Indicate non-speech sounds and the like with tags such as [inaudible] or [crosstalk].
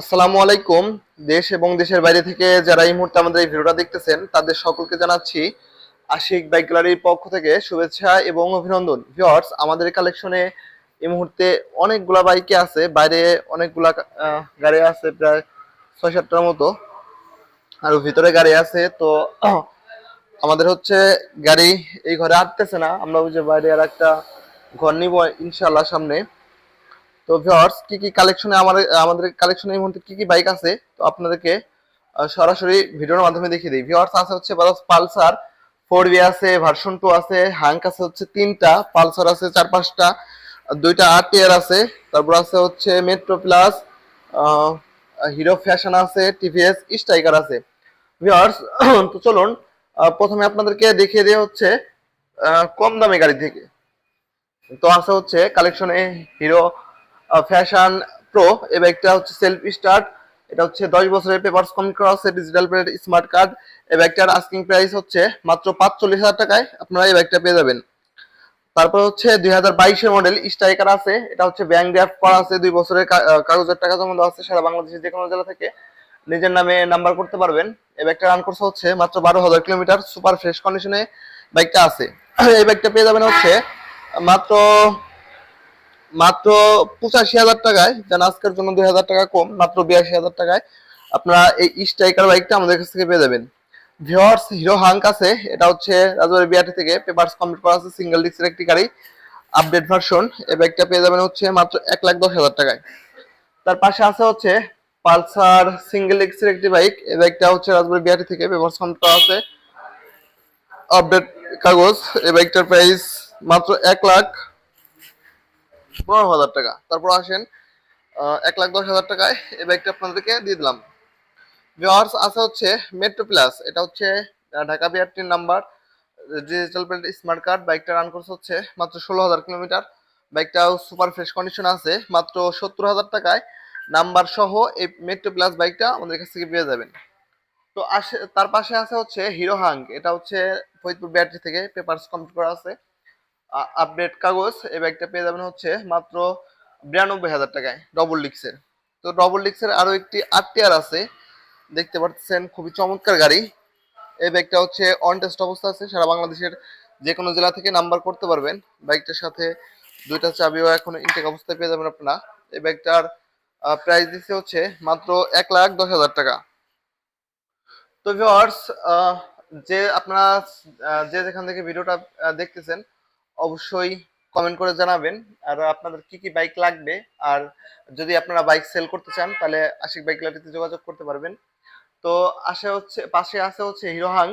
আসসালামু আলাইকুম। দেশ এবং দেশের বাইরে থেকে যারা এই মুহূর্তে আমাদের এই ভিডিওটা দেখতেছেন, তাদের সকলকে জানাচ্ছি আশিক বাইক গ্যালারির পক্ষ থেকে শুভেচ্ছা এবং অভিনন্দন। ভিউয়ার্স, আমাদের কালেকশনে এই মুহূর্তে অনেকগুলা বাইকে আছে। বাইরে অনেকগুলা গাড়ি আছে প্রায় ছয় সাতটার মতো। আর ভিতরে গাড়ি আছে, তো আমাদের হচ্ছে গাড়ি এই ঘরে আটতেছে না। আমরা ওই যে বাইরে আর একটা ঘর নিব ইনশাল্লাহ সামনে। তো ভিউয়ার্স কি কি কালেকশনে আমাদের আমাদের কালেকশনে এই মুহূর্তে কি কি বাইক আছে, তো আপনাদেরকে সরাসরি ভিডিওর মাধ্যমে দেখিয়ে দিই। ভিউয়ার্স আছে হচ্ছে পালসার ফোর বি আছে ভার্সন টু আছে হাঙ্ক আছে হচ্ছে তিনটা পালসার আছে চার পাঁচটা, দুইটা আর টিয়ার আছে, তারপর আছে হচ্ছে মেট্রো প্লাস হিরো ফ্যাশন আছে টিভিএস স্ট্রাইকার আছে। ভিউয়ার্স [coughs] তো চলুন প্রথমে আপনাদেরকে দেখিয়ে দিয়ে হচ্ছে কম দামে গাড়ি থেকে। তো আছে হচ্ছে কালেকশনে হিরো ফ্যাশন প্রো এই ব্যাগটা হচ্ছে সেলফ স্টার্ট এটা হচ্ছে দশ বছরের পেপারস কমপ্লিট করা আছে ডিজিটাল প্লেট স্মার্ট কার্ড এই ব্যাগটার আস্কিং প্রাইস হচ্ছে মাত্র পাঁচচল্লিশ হাজার টাকায় আপনারা এই ব্যাগটা পেয়ে যাবেন। তারপর হচ্ছে দুই হাজার বাইশের মডেল স্ট্রাইকার আছে, এটা হচ্ছে ব্যাংক ড্রাফট করা আছে, দুই বছরের কাগজের টাকা জমা দেওয়া আছে সারা বাংলাদেশের যে কোনো জেলা থেকে। নিজের নামে নাম্বার করতে পারবেন। এই ব্যাগটা রান করছে হচ্ছে মাত্র বারো হাজার কিলোমিটার সুপার ফ্রেশ কন্ডিশনে বাইকটা আছে। [coughs] এই ব্যাগটা পেয়ে যাবেন হচ্ছে মাত্র মাত্র পঁচাশি হাজার টাকায়, যেন আজকের জন্য দুই হাজার টাকা কম, মাত্র বিরাশি হাজার টাকায় আপনারা এই স্ট্রাইকার বাইকটা আমাদের কাছ থেকে পেয়ে যাবেন। ভিওর্স হিরো হাঙ্ক আছে, এটা হচ্ছে রাজবাড়ি বিআরটি থেকে পেপারস কমপ্লিট করা আছে সিঙ্গেল ডিস্কের একটি গাড়ি আপডেট ভার্সন এই বাইকটা পেয়ে যাবেন হচ্ছে মাত্র এক লাখ দশ হাজার টাকায়। তার পাশে আছে হচ্ছে পালসার সিঙ্গেল ডিস্কের একটি বাইক এই বাইকটা হচ্ছে রাজবাড়ি বিআরটি থেকে পেপারস কমপ্লিট করা আছে আপডেট কাগজ, এই বাইকটার প্রাইস মাত্র এক লাখ পনেরো হাজার টাকা। তারপর আসেন এক লাখ দশ হাজার টাকায় এই বাইকটা আপনাদেরকে দিয়ে দিলাম। ভিওয়ার্স আছে হচ্ছে মেট্রো প্লাস এটা হচ্ছে Dhaka বিআরটির number digital plate smart card বাইকটা রান করছে হচ্ছে মাত্র ষোলো হাজার কিলোমিটার। বাইকটাও সুপার ফ্রেশ কন্ডিশন আছে, মাত্র সত্তর হাজার টাকায়। নাম্বার সহ এই মেট্রো প্লাস বাইকটা আমাদের কাছ থেকে পেয়ে যাবেন। তো আসে, তার পাশে আছে হচ্ছে হিরো হাং এটা হচ্ছে ফরিদপুর ব্যাটারি থেকে পেপারস কমপ্লিট করা আছে। আপডেট কাগজ এই ব্যাগটা পেয়ে যাবেন হচ্ছে মাত্র বিরানব্বই হাজার টাকায় ডবল ডিক্সের তো ডবল ডিক্সের আরও একটি আরটিআর আছে, দেখতে পাচ্ছেন খুবই চমৎকার গাড়ি। এই ব্যাগটা হচ্ছে অন টেস্ট অবস্থা আছে, সারা বাংলাদেশের যে কোনো জেলা থেকে নাম্বার করতে পারবেন। বাইকটার সাথে দুইটা চাবিও এখন ইনটেক অবস্থায় পেয়ে যাবেন আপনারা। এই ব্যাগটার প্রাইস দিচ্ছে হচ্ছে মাত্র এক লাখ দশ হাজার টাকা। তো ভিওয়ার্স যে আপনারা যে যেখান থেকে ভিডিওটা দেখতেছেন অবশ্যই কমেন্ট করে জানাবেন। আর আপনাদের কি কি বাইক লাগবে? আর যদি আপনারা বাইক সেল করতে চান, তাহলে আশিক বাইক লাটিতে যোগাযোগ করতে পারবেন। তো আসে হচ্ছে, পাশে আছে হচ্ছে হিরো হাং